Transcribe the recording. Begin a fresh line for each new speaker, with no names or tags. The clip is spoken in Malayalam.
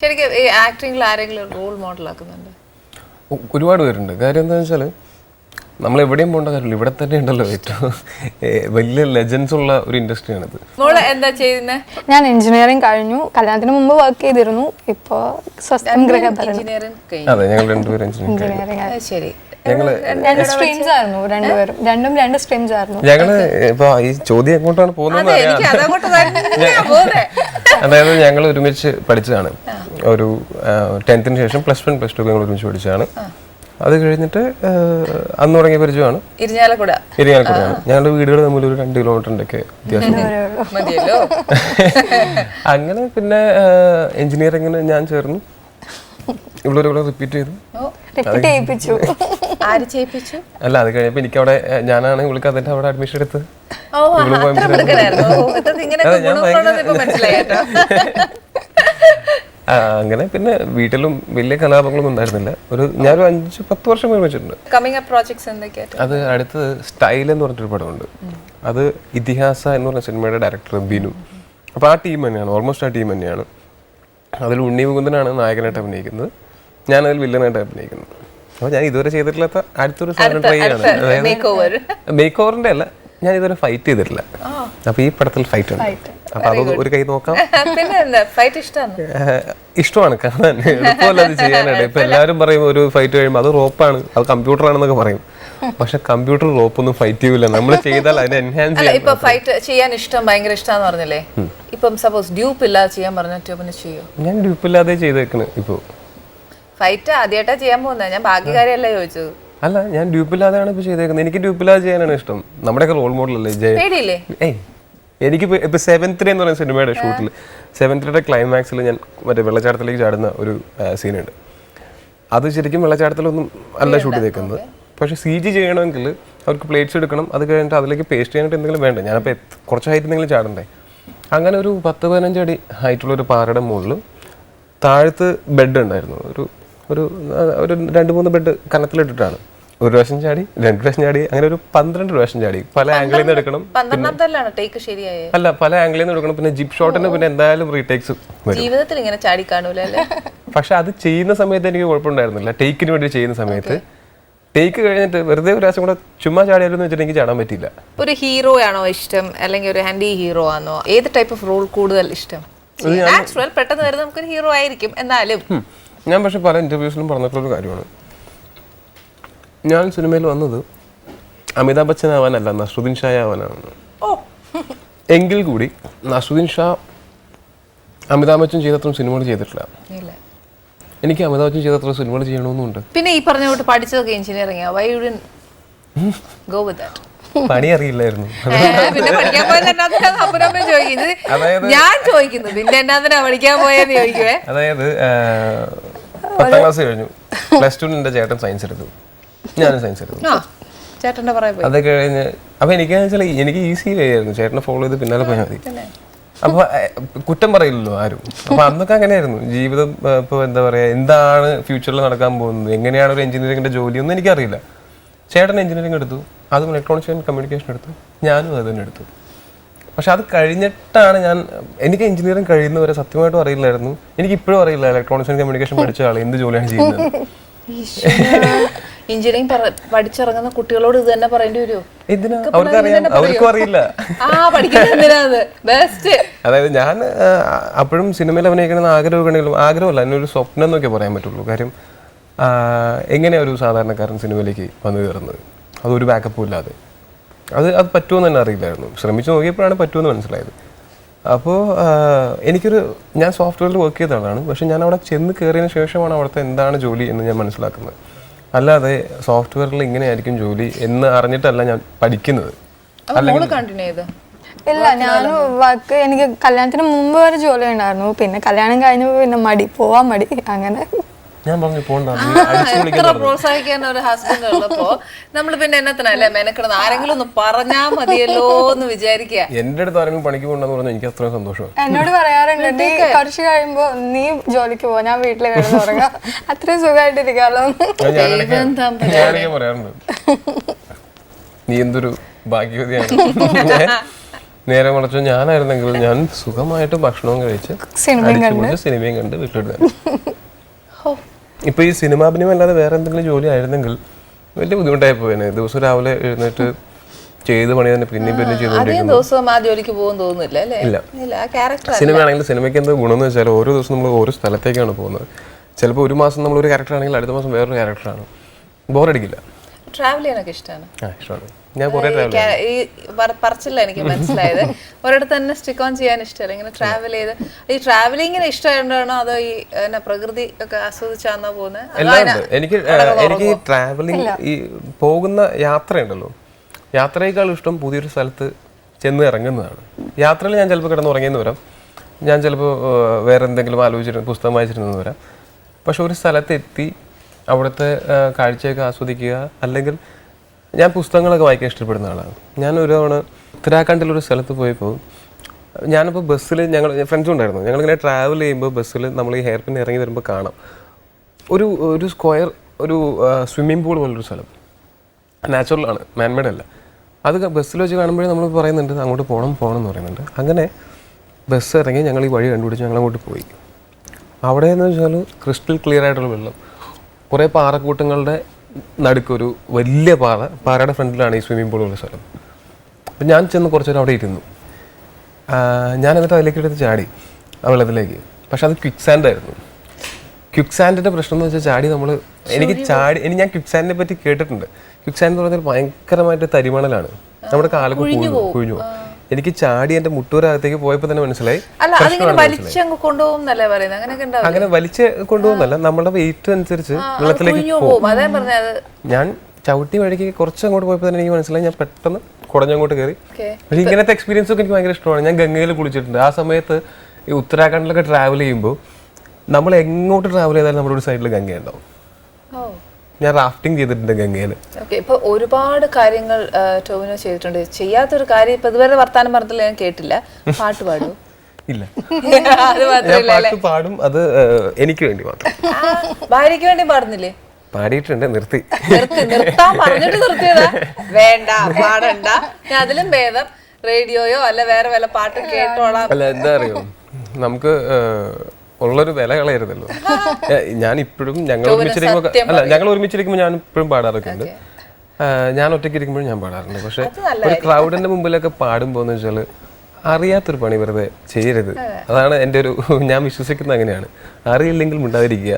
ശരിക്കും ഈ ആക്ടിങ്ങിൽ ആരെങ്കിലും റോൾ മോഡൽ ആക്കുന്നുണ്ട്?
ഒ- ഒരുപാട് പേരുണ്ട്. കാര്യം എന്താ വെച്ചാൽ നമ്മൾ എവിടെയും പോകേണ്ട കാര്യമില്ല. ഇവിടെ തന്നെ ഉണ്ടല്ലോ ഏറ്റവും വലിയ ലെജൻസ് ഉള്ള ഒരു ഇൻഡസ്ട്രിയാണിത്
മോൾ എന്താ ചെയ്യുന്നത്
ഞാൻ എഞ്ചിനീയറിംഗ് കഴിഞ്ഞു. കല്യാണത്തിന് മുമ്പ് വർക്ക് ചെയ്തിരുന്നു. ഇപ്പോ സ്വസ്ഥം ഗൃഹഭരണം
അതെ ഞങ്ങൾ രണ്ടുപേരും എഞ്ചിനീയറിംഗ്
ശരി.
ഞങ്ങൾ
രണ്ട് സ്ട്രീംസ് ആയിരുന്നു രണ്ടുപേരും രണ്ടും രണ്ട് സ്ട്രീംസ് ആയിരുന്നു.
ഞങ്ങൾ ഇപ്പൊ ഈ ചോദ്യം എങ്ങോട്ടാണ് പോകുന്നത് അതായത് ഞങ്ങൾ ഒരുമിച്ച് പഠിച്ചതാണ്. ഒരു ടെൻത്തിന് ശേഷം പ്ലസ് വൺ പ്ലസ് ടു ഞങ്ങൾ ഒരുമിച്ച് പഠിച്ചതാണ്. അത് കഴിഞ്ഞിട്ട് അന്ന് തുടങ്ങിയ പരിചയമാണ്.
ഇരിഞ്ഞാലക്കുട
ഇരിങ്ങാലക്കുടയാണ്. ഞങ്ങളുടെ വീടുകൾ തമ്മിൽ ഒരു രണ്ട് കിലോമീറ്ററിന്റെ ഒക്കെ വ്യത്യാസം. അങ്ങനെ പിന്നെ എഞ്ചിനീയറിംഗിന് ഞാൻ ചേർന്നു. ഇവിടെ ഇവിടെ റിപ്പീറ്റ് ചെയ്തു.
റിപ്പീറ്റ് ചെയ്യിപ്പിച്ചു.
ആര് ചെയ്യിപ്പിച്ചു?
അല്ല അത് കഴിഞ്ഞപ്പോ എനിക്ക് അവിടെ ഞാനാണ് ഇവൾക്ക് അതിന്റെ അവിടെ അഡ്മിഷൻ എടുത്ത് ഞാൻ
ഗുണങ്ങളുണ്ടെന്ന് ഇപ്പൊ മനസ്സിലായി കേട്ടോ
ആ, അങ്ങനെ പിന്നെ വീട്ടിലും വലിയ കലാപങ്ങളൊന്നും ഉണ്ടായിരുന്നില്ല. ഒരു ഞാനൊരു അഞ്ച് പത്ത് വർഷം
കമ്മിങ് അപ്പ് പ്രോജക്ട്സ് എന്തൊക്കെയായിട്ട്
അത് അടുത്തത് സ്റ്റൈൽ എന്ന് പറഞ്ഞിട്ടൊരു പടമുണ്ട്. അത് ഇതിഹാസ എന്ന് പറഞ്ഞ സിനിമയുടെ ഡയറക്ടർ ബിനു. അപ്പോൾ ആ ടീം തന്നെയാണ് ഓൾമോസ്റ്റ് ആ ടീം തന്നെയാണ്. അതിൽ ഉണ്ണി മുകുന്ദനാണ് നായകനായിട്ട് അഭിനയിക്കുന്നത്. ഞാൻ അതിൽ വില്ലനായിട്ട് അഭിനയിക്കുന്നത്. അപ്പോൾ ഞാൻ ഇതുവരെ ചെയ്തിട്ടില്ലാത്ത അടുത്തൊരു സാധനം ട്രൈ ആണ്
മേക്ക്
ഓവറിന്റെ അല്ല ഞാൻ ഇതുവരെ ഫൈറ്റ് ചെയ്തിട്ടില്ല അപ്പൊ ഈ പടത്തിൽ ഫൈറ്റ് ഉണ്ട്. അപ്പൊ അത് ഒരു കൈ നോക്കാം.
പിന്നെ ഫൈറ്റ് ഇഷ്ടമാണ്.
കാണാൻ എളുപ്പമല്ല അത് ചെയ്യാനായിട്ട്. ഇപ്പൊ എല്ലാവരും പറയും ഒരു ഫൈറ്റ് കഴിയുമ്പോൾ അത് റോപ്പാണ് അത് കമ്പ്യൂട്ടർ ആണെന്നൊക്കെ പറയും. പക്ഷെ കമ്പ്യൂട്ടർ റോപ്പൊന്നും ഫൈറ്റ് ചെയ്യൂല. നമ്മൾ ചെയ്താൽ അതിനെ എൻഹാൻസ് ചെയ്യാം
ഇപ്പൊ ഫൈറ്റ് ചെയ്യാൻ ഇഷ്ടം ഭയങ്കര ഇഷ്ടം പറഞ്ഞില്ലേ? ഇപ്പം സപ്പോസ് ഡ്യൂപ്പ് ഇല്ലാതെ ചെയ്യാൻ പറഞ്ഞിട്ട് ട്യൂബിന് ചെയ്യോ?
ഞാൻ ഡ്യൂപ്പ് ഇല്ലാതെ ചെയ്തേക്കണ് ഇപ്പൊ.
ഫൈറ്റ് ആദ്യമായിട്ടാ ചെയ്യാൻ പോകുന്നത് ഞാൻ ബാക്കി ഭാഗ്യകാരിയല്ല ചോദിച്ചത്.
അല്ല ഞാൻ ഡ്യൂപ്പില്ലാതെയാണ് ഇപ്പൊ ചെയ്തേക്കുന്നത്. എനിക്ക് ഡ്യൂപ്പില്ലാതെ ചെയ്യാനാണ് ഇഷ്ടം. നമ്മുടെയൊക്കെ റോൾ മോഡൽ അല്ലേ? ജയ ഏയ് എനിക്ക് ഇപ്പൊ സെവൻത് എന്ന് പറയുന്ന സിനിമയുടെ ഷൂട്ടിൽ സെവൻത്തിയുടെ ക്ലൈമാക്സിൽ ഞാൻ മറ്റേ വെള്ളച്ചാട്ടത്തിലേക്ക് ചാടുന്ന ഒരു സീനുണ്ട് അത് ശരിക്കും വെള്ളച്ചാട്ടത്തിലൊന്നും അല്ല ഷൂട്ട് ചെയ്തേക്കുന്നത്. പക്ഷെ സി ജി ചെയ്യണമെങ്കിൽ അവർക്ക് പ്ലേറ്റ്സ് എടുക്കണം. അത് കഴിഞ്ഞിട്ട് അതിലേക്ക് പേസ്റ്റ് ചെയ്യാനായിട്ട് എന്തെങ്കിലും വേണ്ട? ഞാനപ്പോൾ കുറച്ച് ഹൈറ്റ് എന്തെങ്കിലും ചാടണ്ടേ? അങ്ങനെ ഒരു പത്ത് പതിനഞ്ച് അടി ഹൈറ്റുള്ള ഒരു പാറയുടെ മുകളിൽ താഴത്ത് ബെഡ് ഉണ്ടായിരുന്നു. ഒരു ഒരു ഒരു രണ്ട് മൂന്ന് ബെഡ് കനത്തിലിട്ടിട്ടാണ്. ഒരു പ്രാവശ്യം ചാടി രണ്ട് പ്രാവശ്യം ചാടി അങ്ങനെ ഒരു പന്ത്രണ്ട് പ്രാവശ്യം ചാടി. പല ആംഗിളിൽ നിന്ന് എടുക്കണം
ടേക്ക് ശരിയായേ?
അല്ല പല ആംഗിളിൽ നിന്ന് എടുക്കണം പിന്നെ ജിപ് ഷോട്ടിന് പിന്നെ എന്തായാലും റീടേക്സ്
ജീവിതത്തിൽ ഇങ്ങനെ ചാടി കാണൂല
പക്ഷെ അത് ചെയ്യുന്ന സമയത്ത് എനിക്ക് കുഴപ്പമുണ്ടായിരുന്നില്ല. ടേക്കിന് വേണ്ടി ചെയ്യുന്ന സമയത്ത്. ടേക്ക് കഴിഞ്ഞിട്ട് വെറുതെ ഒരു പ്രാവശ്യം കൂടെ ചുമ്മാ ചാടിയാലും എനിക്ക് ചാടാൻ പറ്റില്ല
ഒരു ഹീറോ ആണോ ഇഷ്ടം? അല്ലെങ്കിൽ ഒരു ഹാൻഡി ഹീറോ ആണോ? ഏത് ടൈപ്പ് ഓഫ് റോൾ കൂടുതൽ ഇഷ്ടം? പെട്ടെന്ന് വരുന്ന നമുക്കൊരു ഹീറോ ആയിരിക്കും എന്നാലും.
ഞാൻ പക്ഷെ പല ഇന്റർവ്യൂസിലും പറഞ്ഞിട്ടുള്ളൊരു കാര്യമാണ്. ഞാൻ സിനിമയിൽ വന്നത് അമിതാഭ് ബച്ചൻ ആവാനല്ല നസ്രുദ്ദീൻ ഷാ ആവാനാണ്. എങ്കിൽ കൂടി നസ്രുദ്ദീൻ ഷാ അമിതാഭ് ബച്ചൻ ചെയ്തത്രയും സിനിമകൾ ചെയ്തിട്ടില്ല. എനിക്ക് അമിതാഭ് ബച്ചൻ ചെയ്തത്ര സിനിമകൾ ചെയ്യണമെന്നുണ്ട്
പിന്നെ ഈ പറഞ്ഞ കൂട്ട് പഠിച്ചതൊക്കെ engineering why you didn't go with that
പണി അറിയില്ലായിരുന്നു.
പിന്നെ പഠിക്കാൻ പോയത് ചോദിക്കുന്നത്. ഞാൻ ചോദിക്കുന്നു പിന്നെ എന്നാത്തിനാ പഠിക്കാൻ പോയെന്ന് ചോദിക്കുവേ.
അതായത് പത്താം ക്ലാസ് കഴിഞ്ഞു. പ്ലസ് ടു എന്റെ ചേട്ടൻ സയൻസ് എടുത്തു. ഞാനും സയൻസ് എടുത്തു.
ആ പറയാൻ പോയി.
കഴിഞ്ഞ് അപ്പൊ എനിക്ക് വെച്ചാൽ എനിക്ക് ഈസി ആയിരുന്നു. ചേട്ടനെ ഫോളോ ചെയ്ത് പിന്നാലെ പോയാൽ മതി. അപ്പൊ കുറ്റം പറയില്ലല്ലോ ആരും. അപ്പൊ അന്നൊക്കെ അങ്ങനെയായിരുന്നു. ജീവിതം ഇപ്പൊ എന്താ പറയാ എന്താണ് ഫ്യൂച്ചറിൽ നടക്കാൻ പോകുന്നത്? എങ്ങനെയാണ് ഒരു എഞ്ചിനീയറിംഗിന്റെ ജോലി ഒന്നും എനിക്കറിയില്ല. ചേട്ടൻ എഞ്ചിനീയറിംഗ് എടുത്തു. അതും ഇലക്ട്രോണിക്സ് ആൻഡ് കമ്മ്യൂണിക്കേഷൻ എടുത്തു. ഞാനും അത് തന്നെ എടുത്തു. പക്ഷെ അത് കഴിഞ്ഞിട്ടാണ് ഞാൻ എനിക്ക് എഞ്ചിനീയറിംഗ് കഴിയുന്നവരെ സത്യമായിട്ടും അറിയില്ലായിരുന്നു. എനിക്ക് ഇപ്പോഴും അറിയില്ല ഇലക്ട്രോണിക്സ് ആൻഡ് കമ്മ്യൂണിക്കേഷൻ പഠിച്ച ആൾ എന്ത് ജോലിയാണ് ചെയ്യുന്നത്.
എഞ്ചിനീയറിംഗ് പഠിച്ചിറങ്ങുന്ന കുട്ടികളോട് ഇത് തന്നെ പറയേണ്ടി വരുമോ
അതായത് ഞാൻ അപ്പോഴും സിനിമയിൽ അഭിനയിക്കണമെന്ന് ആഗ്രഹമാണെങ്കിലും ആഗ്രഹമല്ല. എന്നെ ഒരു സ്വപ്നം എന്നൊക്കെ പറയാൻ പറ്റുള്ളൂ. കാര്യം എങ്ങനെയാ ഒരു സാധാരണക്കാരൻ സിനിമയിലേക്ക് വന്നു കയറുന്നത്? അതൊരു ബാക്കപ്പും ഇല്ലാതെ. അത് അത് പറ്റുമെന്ന് തന്നെ അറിയില്ലായിരുന്നു. ശ്രമിച്ചു നോക്കിയപ്പോഴാണ് പറ്റുമെന്ന് മനസ്സിലായത്. അപ്പോൾ എനിക്കൊരു ഞാൻ സോഫ്റ്റ്വെയറിൽ വർക്ക് ചെയ്ത ആളാണ്. പക്ഷെ ഞാൻ അവിടെ ചെന്ന് കയറിയതിന് ശേഷമാണ് അവിടുത്തെ എന്താണ് ജോലി എന്ന് ഞാൻ മനസ്സിലാക്കുന്നത്. അല്ലാതെ സോഫ്റ്റ്വെയറിൽ ഇങ്ങനെയായിരിക്കും ജോലി എന്ന് അറിഞ്ഞിട്ടല്ല ഞാൻ പഠിക്കുന്നത്.
ഇല്ല ഞാൻ വർക്ക് എനിക്ക് കല്യാണത്തിന് മുമ്പ് വരെ ജോലി ഉണ്ടായിരുന്നു. പിന്നെ കല്യാണം കഴിഞ്ഞപ്പോൾ പിന്നെ മടി പോവാൻ മടി അങ്ങനെ.
ഞാൻ പറഞ്ഞു പോണ്ട
പ്രോത്സാഹിക്കാൻ ഒരു ഹസ്ബൻഡ് ഉള്ളപ്പോ നമ്മൾ പിന്നെ എന്നത്തിനല്ലേ മെനക്കിടുന്ന? ആരെങ്കിലും ഒന്ന് പറഞ്ഞാ മതിയല്ലോ എന്ന് വിചാരിക്കുക
എന്റെ അടുത്ത് ആരെങ്കിലും പണിക്ക് പോകണ്ടെന്ന് പറഞ്ഞാൽ എനിക്ക് അത്രയും സന്തോഷം
എന്നോട് പറയാറുണ്ട് നീ കുറച്ച് കഴിയുമ്പോ നീ ജോലിക്ക് പോ ഞാൻ വീട്ടിലെ കിടന്ന് ഉറങ്ങാം അത്രയും സുഖമായിട്ടിരിക്കാമല്ലോ
ഞാനിടയ്ക്ക് പറയാറുണ്ട്. നീ എന്തൊരു ഭാഗ്യവതിയാണ്. നേരെ മറിച്ച് ഞാനായിരുന്നെങ്കിൽ ഞാൻ സുഖമായിട്ട് ഭക്ഷണവും കഴിച്ച്
സിനിമയും കണ്ട്.
പൊളിച്ച് സിനിമയും കണ്ട് വീട്ടിലിടുക ഇപ്പൊ ഈ സിനിമാഭിനയം അല്ലാതെ വേറെ എന്തെങ്കിലും ജോലി ആയിരുന്നെങ്കിൽ വലിയ ബുദ്ധിമുട്ടായി പോയേനെ. ദിവസം രാവിലെ എഴുന്നേറ്റ് ചെയ്ത് പണി തന്നെ പിന്നെയും പിന്നെയും ചെയ്തുകൊണ്ടിരിക്കുന്നു.
ദിവസവും ആ ജോലിക്ക് പോകും തോന്നുന്നില്ല
ഇല്ല.
ഇല്ല ആ ക്യാരക്ടർ
സിനിമയാണെങ്കിൽ സിനിമയ്ക്ക് എന്താ ഗുണം എന്ന് വെച്ചാൽ ഓരോ ദിവസം നമ്മൾ ഓരോ സ്ഥലത്തേക്കാണ് പോകുന്നത്. ചിലപ്പോൾ ഒരു മാസം നമ്മൾ ഒരു ക്യാരക്ടർ ആണെങ്കിൽ അടുത്ത മാസം വേറൊരു ക്യാരക്ടറാണ് ബോറടിക്കില്ല
ട്രാവൽ ചെയ്യാനൊക്കെ ഇഷ്ടമാണ്
ആ ഇഷ്ടമാണ്. ഞാൻ
ഈ പറച്ചില്ല എനിക്ക് മനസ്സിലായത്. ഒരിടത്ത് തന്നെ സ്റ്റിക്ക് ഓൺ ചെയ്യാൻ ഇഷ്ടമല്ല ഇങ്ങനെ ട്രാവൽ ചെയ്ത്. ഈ ട്രാവലിങ്ങിന് ഇഷ്ടമായിട്ടാണോ അതോ ഈ എന്നാ പ്രകൃതി ഒക്കെ ആസ്വദിച്ചാണോ പോകുന്നത്
എനിക്ക് എനിക്ക് ട്രാവലിംഗ് ഈ പോകുന്ന യാത്രയുണ്ടല്ലോ. യാത്രയേക്കാൾ ഇഷ്ടം പുതിയൊരു സ്ഥലത്ത് ചെന്ന് ഇറങ്ങുന്നതാണ്. യാത്രയിൽ ഞാൻ ചിലപ്പോൾ കിടന്ന് ഉറങ്ങിയെന്ന് വരാം. ഞാൻ ചിലപ്പോൾ വേറെ എന്തെങ്കിലും ആലോചിച്ചിരുന്ന പുസ്തകം വായിച്ചിരുന്നെന്ന് വരാം. പക്ഷെ ഒരു സ്ഥലത്തെത്തി അവിടുത്തെ കാഴ്ചയൊക്കെ ആസ്വദിക്കുക അല്ലെങ്കിൽ ഞാൻ പുസ്തകങ്ങളൊക്കെ വായിക്കാൻ ഇഷ്ടപ്പെടുന്ന ആളാണ്. ഞാൻ ഒരു തവണ ഉത്തരാഖണ്ഡിൽ ഒരു സ്ഥലത്ത് പോയപ്പോൾ ഞാനിപ്പോൾ ബസ്സിൽ ഞങ്ങൾ ഫ്രണ്ട്സ് ഉണ്ടായിരുന്നു. ഞങ്ങളിങ്ങനെ ട്രാവൽ ചെയ്യുമ്പോൾ ബസ്സിൽ നമ്മൾ ഈ ഹെയർ പിൻ ഇറങ്ങി വരുമ്പോൾ കാണാം. ഒരു ഒരു സ്ക്വയർ ഒരു സ്വിമ്മിംഗ് പൂൾ പോലൊരു സ്ഥലം. നാച്ചുറലാണ് മാൻമേഡ് അല്ല. അത് ബസ്സിൽ വെച്ച് കാണുമ്പോഴേ നമ്മൾ പറയുന്നുണ്ട് അങ്ങോട്ട് പോകണം പോകണം എന്ന് പറയുന്നുണ്ട്. അങ്ങനെ ബസ് ഇറങ്ങി ഞങ്ങൾ ഈ വഴി കണ്ടുപിടിച്ച് ഞങ്ങൾ അങ്ങോട്ട് പോയി. അവിടെ എന്ന് വെച്ചാൽ ക്രിസ്റ്റൽ ക്ലിയർ ആയിട്ടുള്ള വെള്ളം. കുറേ പാറക്കൂട്ടങ്ങളുടെ നടുക്കൊരു വലിയ പാറ പാറയുടെ ഫ്രണ്ടിലാണ് ഈ സ്വിമ്മിംഗ് പൂൾ ഉള്ള സ്ഥലം. അപ്പം ഞാൻ ചെന്ന് കുറച്ച് നേരം അവിടെ ഇരുന്നു. ഞാൻ എന്നിട്ട് അതിലേക്ക് എടുത്ത് ചാടി ആ വെള്ളത്തിലേക്ക്. പക്ഷെ അത് ക്വിക്ക് സാൻഡ് ആയിരുന്നു. ക്വിക്ക് സാൻഡിന്റെ പ്രശ്നം എന്ന് വെച്ചാൽ ചാടി നമ്മൾ എനിക്ക് ചാടി ഇനി ഞാൻ ക്വിക്ക് സാൻഡിനെ പറ്റി കേട്ടിട്ടുണ്ട്. ക്വിക്ക് സാൻഡ് എന്ന് പറഞ്ഞാൽ ഭയങ്കരമായിട്ട് തരിമണലാണ്. നമ്മുടെ കാലൊക്കെ കുഴിഞ്ഞു കുഴിഞ്ഞു പോകും. എനിക്ക് ചാടി എന്റെ മുട്ടൂരകത്തേക്ക് പോയപ്പോൾ തന്നെ മനസ്സിലായി. അങ്ങനെ വലിച്ച് കൊണ്ടുപോകുന്നല്ല നമ്മുടെ വെയിറ്റ് അനുസരിച്ച് വെള്ളത്തിലേക്ക് ഞാൻ ചവിട്ടി വഴിക്ക് കുറച്ച് അങ്ങോട്ട് പോയപ്പോൾ തന്നെ എനിക്ക് മനസ്സിലായി ഞാൻ പെട്ടെന്ന് കുടഞ്ഞങ്ങോട്ട് കയറി. പക്ഷെ ഇങ്ങനത്തെ എക്സ്പീരിയൻസ് ഒക്കെ എനിക്ക് ഭയങ്കര ഇഷ്ടമാണ്. ഞാൻ ഗംഗയിൽ കുളിച്ചിട്ടുണ്ട്. ആ സമയത്ത് ഈ ഉത്തരാഖണ്ഡിലൊക്കെ ട്രാവൽ ചെയ്യുമ്പോൾ നമ്മൾ എങ്ങോട്ട് ട്രാവൽ ചെയ്താലും നമ്മുടെ ഒരു സൈഡിൽ ഗംഗ ഉണ്ടാവും. ഞാൻ റാഫ്റ്റിംഗ് ചെയ്തിട്ടുണ്ട് ഗംഗയിൽ
ഓക്കെ ഇപ്പൊ ഒരുപാട് കാര്യങ്ങൾ ടോവിനോ ചെയ്തിട്ടുണ്ട്. ചെയ്യാത്തൊരു കാര്യം ഇപ്പൊ ഇതുവരെ വർത്താനം പറഞ്ഞില്ല ഞാൻ കേട്ടില്ല. പാട്ട് പാടും
ഇല്ല. ഞാൻ പാട്ട് പാടും അത് എനിക്ക് വേണ്ടി മാത്രം.
ആ, ഭാര്യയ്ക്ക് വേണ്ടി പാടുന്നില്ലേ?
പാടിയിട്ടുണ്ട് നിർത്തി.
നിർത്തി നിർത്താൻ പറഞ്ഞിട്ട് നിർത്തിയതാ? വേണ്ട പാടണ്ട. ഞാൻ അതിലും ഭേദം. റേഡിയോയോ അല്ല വേറെ വല്ല പാട്ടും കേട്ടോളാം.
അല്ല എന്താ അറിയോ? നമുക്ക് ഉള്ളൊരു വില കളയരുതല്ലോ. ഞാൻ ഇപ്പോഴും ഞങ്ങൾ ഒരുമിച്ചിരിക്കുമ്പോൾ അല്ല ഞങ്ങൾ ഒരുമിച്ചിരിക്കുമ്പോൾ ഞാൻ ഇപ്പോഴും പാടാറൊക്കെ ഉണ്ട് ഞാൻ ഒറ്റയ്ക്ക് ഇരിക്കുമ്പോഴും ഞാൻ പാടാറുണ്ട്. പക്ഷെ ഒരു ക്രൗഡിന്റെ മുമ്പിലൊക്കെ പാടുമ്പോൾ എന്ന് വെച്ചാൽ അറിയാത്തൊരു പണി വെറുതെ ചെയ്യരുത്. അതാണ് എന്റെ ഒരു ഞാൻ വിശ്വസിക്കുന്നത് അങ്ങനെയാണ്. അറിയില്ലെങ്കിൽ മിണ്ടാതിരിക്കുക.